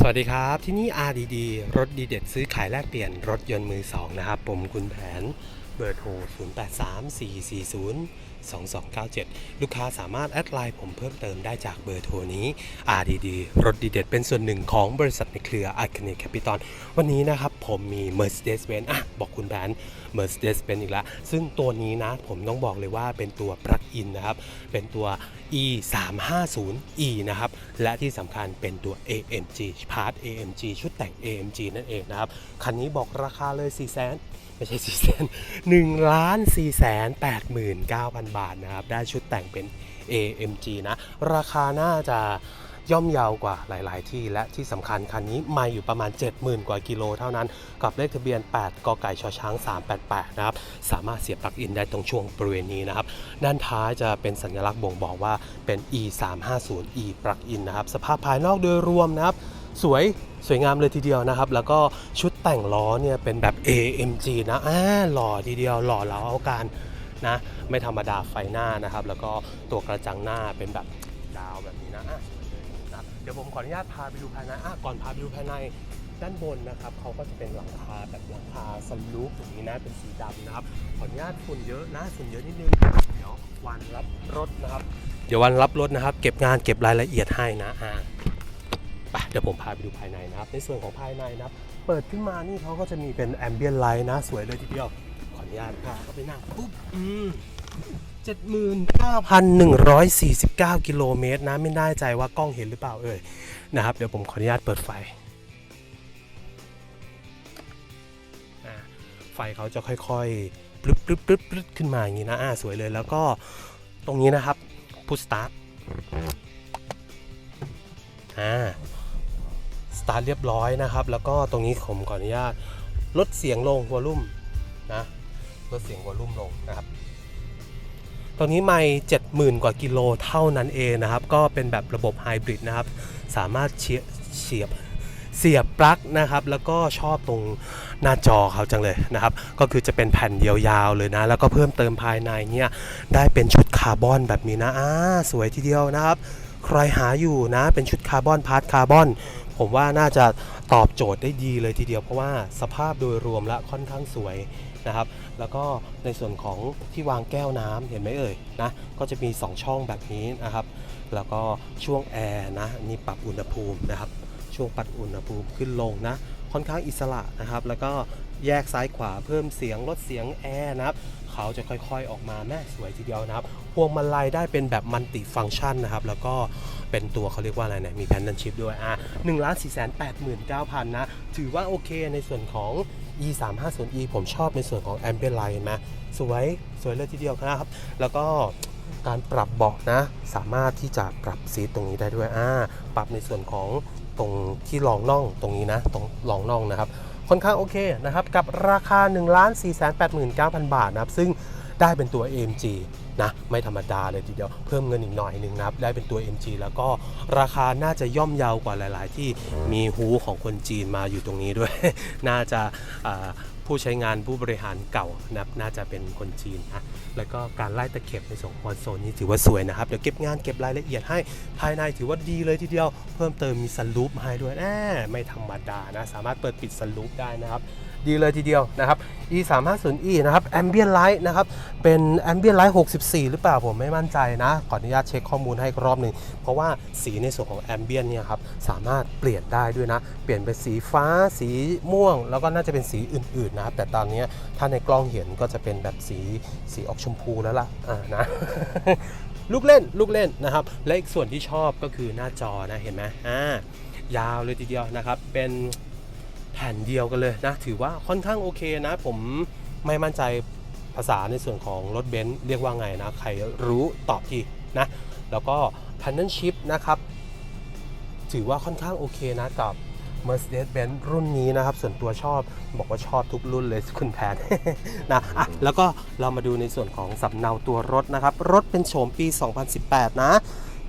สวัสดีครับ ที่นี่ RDD รถดีเด็ดซื้อขายแลกเปลี่ยนรถยนต์มือสองนะครับ ผมคุณแผนเบอร์โทร 2297 ลูกค้าสามารถแอดไลน์ผมเพิ่มเติมได้จากเบอร์โทรนี้ RDD รถดีเด็ดเป็นส่วนหนึ่งของบริษัทในเครือ a r c a n e Capital วันนี้นะครับผมมี Mercedes-Benz อะ บอกคุณแผน Mercedes-Benz อีกแล้ว ซึ่งตัวนี้นะผมต้องบอกเลยว่าเป็นตัว plug-in นนะครับ เป็นตัว e 3 5 0 e นะครับ และที่สำคัญเป็นตัว AMG Part AMG ชุดแต่ง AMG นั่นเองนะครับ คันนี้บอกราคาเลย4 0 0 0 0 0ไม่ใช่4 0 0 0 0 1ล้าน4 8 9 0 0 0 บาทนะครับ ได้ชุดแต่งเป็น AMG นะ ราคาน่าจะย่อมเยาวกว่าหลาย ๆ ที่และที่สำคัญคันนี้ม่อยู่ประมาณ 70,000 กว่ากิโลเท่านั้น กับเลขทะเบียน 8 กไก่ชช้าง 388 นะครับ สามารถเสียบปลั๊กอินได้ตรงช่วงบริเวณนี้นะครับ ด้านท้ายจะเป็นสัญลักษณ์บ่งบอกว่าเป็น e 3 5 0 e ปลั๊กอินนะครับ สภาพภายนอกโดยรวมนะครับ สวยสวยงามเลยทีเดียวนะครับ แล้วก็ชุดแต่งล้อเนี่ยเป็นแบบ AMG นะอ่าหล่อทีเดียวหล่อเหลาเอาการ นะ ไม่ธรรมดาไฟหน้านะครับ แล้วก็ตัวกระจังหน้าเป็นแบบดาวแบบนี้นะะนะเดี๋ยวผมขออนุญาตพาไปดูภายในอะก่อนพาไปดูภายในด้านบนนะครับเขาก็จะเป็นหลังคาแบบหลังคาสลูปอย่างนี้นะเป็นสีดำนะครับขออนุญาตฝุ่นเยอะนะฝุ่นเยอะนิดนึงเดี๋ยววันรับรถนะครับ เดี๋ยววันรับรถนะครับ เก็บงานเก็บรายละเอียดให้นะอ่าไปเดี๋ยวผมพาไปดูภายในนะครับ ในส่วนของภายในนะครับ เปิดขึ้นมานี่เขาก็จะมีเป็นแอมเบียนไลท์นะ สวยเลยทีเดียว นุญาตพาเขาไปนั่งปุ๊บอืม79,149กิโลเมตรนะไม่แน่ใจว่ากล้องเห็นหรือเปล่าเอ่ยนะครับ เดี๋ยวผมขออนุญาตเปิดไฟไฟเขาจะค่อยๆปรึ๊บปรึ๊บปรึ๊บปรึ๊บขึ้นมาอย่างนี้นะอ่าสวยเลยแล้วก็ตรงนี้นะครับพุชสตาร์ทอ่าสตาร์ทเรียบร้อยนะครับ แล้วก็ตรงนี้ผมขออนุญาตลดเสียงลงวอลลุ่มนะ ลดเสียงวอลลุ่มลงนะครับตรงนี้ไม่เจ็ดหมื่นกว่ากิโลเท่านั้นเองนะครับ ก็เป็นแบบระบบไฮบริดนะครับ สามารถเชียเสียบเสียบปลั๊กนะครับ แล้วก็ชอบตรงหน้าจอเขาจังเลยนะครับ ก็คือจะเป็นแผ่นยาวๆเลยนะ แล้วก็เพิ่มเติมภายในเนี่ยได้เป็นชุดคาร์บอนแบบนี้นะอ่าสวยทีเดียวนะครับ ใครหาอยู่นะ เป็นชุดคาร์บอนพาร์ทคาร์บอนผมว่าน่าจะตอบโจทย์ได้ดีเลยทีเดียว เพราะว่าสภาพโดยรวมและค่อนข้างสวย นะครับ แล้วก็ในส่วนของที่วางแก้วน้ำเห็นไหมเอ่ยนะก็จะมี 2 ช่องแบบนี้นะครับ แล้วก็ช่วงแอร์นะนี่ปรับอุณหภูมินะครับ ช่วงปรับอุณหภูมิขึ้นลงนะ ค่อนข้างอิสระนะครับ แล้วก็แยกซ้ายขวาเพิ่มเสียงลดเสียงแอร์นะครับเขาจะค่อยๆออกมาแม่สวยทีเดียวนะครับพวงมาลัยได้เป็นแบบมัลติฟังก์ชันนะครับ แล้วก็เป็นตัวเขาเรียกว่าอะไรเนี่ยมีแพนดันชิพด้วยอะหนึ่งล้านสี่แสนแปดหมื่นเก้าพันนะ ถือว่าโอเคในส่วนของ e 3 5 0 e ผมชอบในส่วนของ a m b i e n Light เห็นไหมสวยสวยเลยทีเดียวนะครับ แล้วก็การปรับเบาะนะ สามารถที่จะปรับซีทตรงนี้ได้ด้วยอ่าปรับในส่วนของตรงที่รองน่องตรงนี้นะ ตรงรองน่องนะครับ ค่อนข้างโอเคนะครับ กับราคา 1 4 8 9 0 0 0 บาทนะครับ ซึ่ง ได้เป็นตัว AMG นะไม่ธรรมดาเลยทีเดียวเพิ่มเงินอีกหน่อยหนึ่งนะครับได้เป็นตัว MG แล้วก็ราคาน่าจะย่อมเยาวกว่าหลาย ๆ ที่มีฮูของคนจีนมาอยู่ตรงนี้ด้วย น่าจะผู้ใช้งานผู้บริหารเก่านับน่าจะเป็นคนจีนนะแล้วก็การไล่ตะเข็บในส่วนของคอนโซลนี้ถือว่าสวยนะครับ เดี๋ยวเก็บงานเก็บรายละเอียดให้ภายในถือว่าดีเลยทีเดียว เพิ่มเติมมีสลูปให้ด้วยแน่ไม่ธรรมดานะสามารถเปิดปิดสลูปได้นะครับ ดีเลยทีเดียวนะครับ e 3 5 0 e นะครับ ambient light นะครับ เป็น ambient light 64 หรือเปล่าผมไม่มั่นใจนะ ขออนุญาตเช็คข้อมูลให้รอบหนึ่ง เพราะว่าสีในส่วนของ ambient เนี่ยครับ สามารถเปลี่ยนได้ด้วยนะ เปลี่ยนเป็นสีฟ้า สีม่วง แล้วก็น่าจะเป็นสีอื่น ๆ นะครับ แต่ตอนนี้ถ้าในกล้องเห็นก็จะเป็นแบบสี สีออกชมพูแล้วล่ะ อ่า นะ ลูกเล่น ลูกเล่นนะครับ และอีกส่วนที่ชอบก็คือหน้าจอนะ เห็นไหมอ่า ยาวเลยทีเดียวนะครับ เป็น แผ่นเดียวกันเลยนะ ถือว่าค่อนข้างโอเคนะ ผมไม่มั่นใจภาษาในส่วนของรถเบนซ์เรียกว่าไงนะ ใครรู้ตอบทีนะ แล้วก็ p a n e l Chip นะครับ ถือว่าค่อนข้างโอเคนะกับ Mercedes-Benz รุ่นนี้นะครับ ส่วนตัวชอบบอกว่าชอบทุกรุ่นเลยคุณแพนนะอะแล้วก็เรามาดูในส่วนของสำเนาตัวรถนะครับ รถเป็นโฉมปี 2018 นะ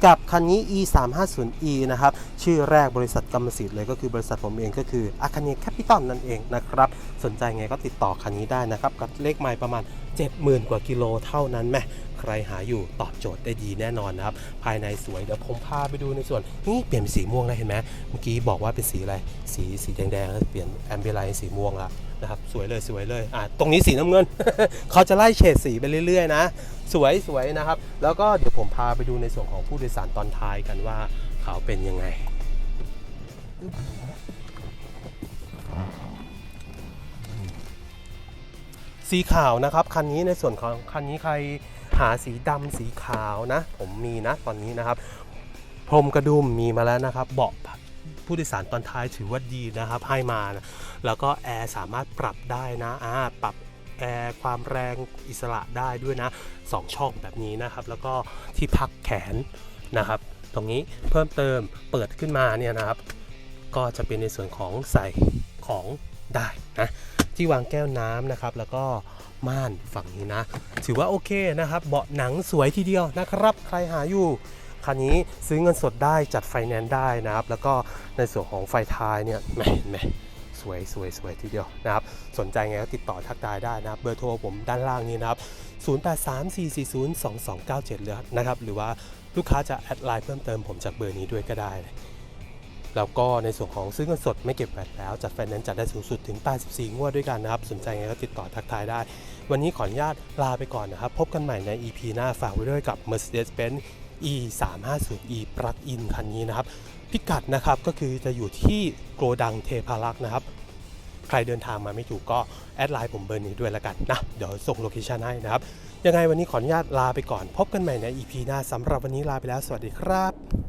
กับคันนี้ e 3 5 0 e นะครับ ชื่อแรกบริษัทกรรมสิทธิ์เลยก็คือบริษัทผมเองก็คืออคาเนียแคปิตอลนั่นเองนะครับ สนใจไงก็ติดต่อคันนี้ได้นะครับ กับเลขไมล์ประมาณ 70,000 กว่ากิโลเท่านั้นแม่ ใครหาอยู่ตอบโจทย์ได้ดีแน่นอนนะครับ ภายในสวยเดี๋ยวผมพาไปดูในส่วนนี่เปลี่ยนเป็นสีม่วงแล้วเห็นไหมเมื่อกี้บอกว่าเป็นสีอะไรสีสีแดงๆแล้วเปลี่ยนแอมเบลสีม่วงละนะครับสวยเลยสวยเลยอะตรงนี้สีน้ำเงิน เขาจะไล่เฉดสีไปเรื่อยๆ นะ สวยสวยนะครับ แล้วก็เดี๋ยวผมพาไปดูในส่วนของผู้โดยสารตอนท้ายกันว่าเขาเป็นยังไงสีขาวนะครับคันนี้ในส่วนของคันนี้ใคร หาสีดำสีขาวนะ ผมมีนะตอนนี้นะครับ พรมกระดุมมีมาแล้วนะครับ เบาะผู้โดยสารตอนท้ายถือว่าดีนะครับให้มานะแล้วก็แอร์สามารถปรับได้นะอ่าปรับแอร์ความแรงอิสระได้ด้วยนะสองช่องแบบนี้นะครับ แล้วก็ที่พักแขนนะครับ ตรงนี้เพิ่มเติมเปิดขึ้นมาเนี่ยนะครับ ก็จะเป็นในส่วนของใส่ของได้นะที่วางแก้วน้ำนะครับแล้วก็ ม่านฝั่งนี้นะ ถือว่าโอเคนะครับ เบาะหนังสวยทีเดียวนะครับ ใครหาอยู่คันนี้ซื้อเงินสดได้จัดไฟแนนซ์ได้นะครับ แล้วก็ในส่วนของไฟท้ายเนี่ยแหมเห็นไหมสวยสวยสวยทีเดียวนะครับ สนใจไงก็ติดต่อทักทายได้นะครับ เบอร์โทรผมด้านล่างนี้นะครับ 0834402297เลยนะครับ หรือว่าลูกค้าจะแอดไลน์เพิ่มเติมผมจากเบอร์นี้ด้วยก็ได้ แล้วก็ในส่วนของซื้อเงินสดไม่เก็บแวดแล้วจัดไฟแนนซ์จัดได้สูงสุดถึง 84 งวดด้วยกันนะครับ สนใจไงก็ติดต่อทักทายได้ วันนี้ขออนุญาตลาไปก่อนนะครับ พบกันใหม่ใน EP หน้าฝากไว้ด้วยกับ Mercedes-Benz E 3 5 0 E Plug-in คันนี้นะครับ พิกัดนะครับก็คือจะอยู่ที่โกดังเทพารักษ์นะครับ ใครเดินทางมาไม่ถูกก็แอดไลน์ผมเบอร์นี้ด้วยล้วกันนะ เดี๋ยวส่งโลเคชันให้นะครับ ยังไงวันนี้ขออนุญาตลาไปก่อน พบกันใหม่ใน EP หน้าสำหรับวันนี้ลาไปแล้ว สวัสดีครับ